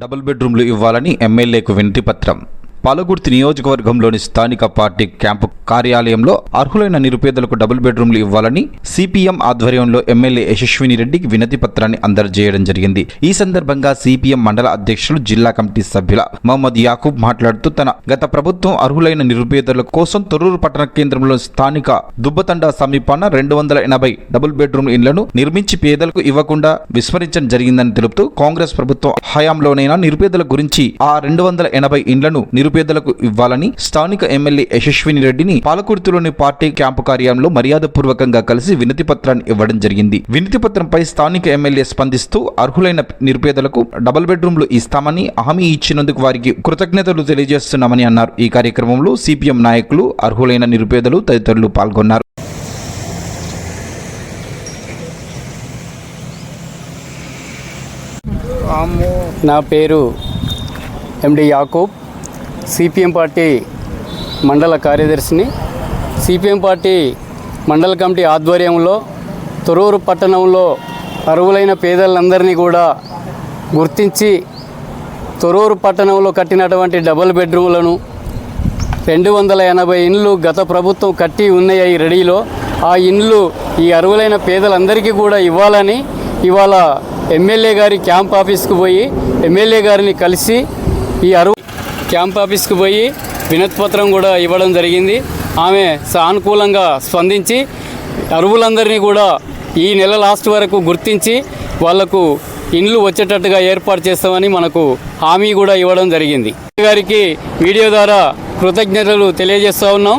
Double బెడ్రూమ్లు ఇవ్వాలని ఎమ్మెల్యేకు వినతి పత్రం. పాలకుర్తి నియోజకవర్గంలోని స్థానిక పార్టీ క్యాంపు కార్యాలయంలో అర్హులైన నిరుపేదలకు డబుల్ బెడ్రూమ్లు ఇవ్వాలని సిపిఎం ఆధ్వర్యంలో ఎమ్మెల్యే యశస్విని రెడ్డికి వినతి పత్రాన్ని అందజేయడం జరిగింది. ఈ సందర్భంగా సిపిఎం మండల అధ్యక్షులు జిల్లా కమిటీ సభ్యుల మహమ్మద్ యాకూబ్ మాట్లాడుతూ తన గత ప్రభుత్వం అర్హులైన నిరుపేదల కోసం తొర్రూరు పట్టణ కేంద్రంలో స్థానిక దుబ్బతండ సమీపాన రెండు వందల ఎనభై డబుల్ బెడ్రూమ్ ఇండ్లను నిర్మించి పేదలకు ఇవ్వకుండా విస్మరించడం జరిగిందని తెలుపుతూ కాంగ్రెస్ ప్రభుత్వం హయాంలోనైనా నిరుపేదల గురించి ఆ రెండు వందల ఎనభై ఇండ్లను నిరుపేదలకు ఇవ్వాలని స్థానిక ఎమ్మెల్యే యశస్విని రెడ్డిని పాలకుర్తిలోని పార్టీ క్యాంపు కార్యాలయంలో మర్యాదపూర్వకంగా కలిసి వినతి పత్రాన్ని ఇవ్వడం జరిగింది. వినతి పత్రంపై స్థానిక ఎమ్మెల్యే స్పందిస్తూ అర్హులైన నిరుపేదలకు డబుల్ బెడ్రూమ్లు ఇస్తామని హామీ ఇచ్చినందుకు వారికి కృతజ్ఞతలు తెలియజేస్తున్నామని అన్నారు. ఈ కార్యక్రమంలో సిపిఎం నాయకులు అర్హులైన నిరుపేదలు తదితరులు పాల్గొన్నారు. నా పేరు ఎండి యాకూబ్. సిపిఎం పార్టీ మండల కార్యదర్శిని. సిపిఎం పార్టీ మండల కమిటీ ఆధ్వర్యంలో తొరూరు పట్టణంలో అరువులైన పేదలందరినీ కూడా గుర్తించి తొరూరు పట్టణంలో కట్టినటువంటి డబుల్ బెడ్రూమ్లను రెండు వందల ఎనభై ఇండ్లు గత ప్రభుత్వం కట్టి ఉన్నాయి ఈ రెడీలో ఆ ఇండ్లు ఈ అరువులైన పేదలందరికీ కూడా ఇవ్వాలని ఇవాళ ఎమ్మెల్యే గారి క్యాంప్ ఆఫీస్కి పోయి ఎమ్మెల్యే గారిని కలిసి ఈ అరువు క్యాంప్ ఆఫీస్కు పోయి వినతిపత్రం కూడా ఇవ్వడం జరిగింది. ఆమె సానుకూలంగా స్పందించి అరువులందరినీ కూడా ఈ నెల లాస్ట్ వరకు గుర్తించి వాళ్ళకు ఇండ్లు వచ్చేటట్టుగా ఏర్పాటు చేస్తామని మనకు హామీ కూడా ఇవ్వడం జరిగింది. గారికి వీడియో ద్వారా కృతజ్ఞతలు తెలియజేస్తా ఉన్నాం.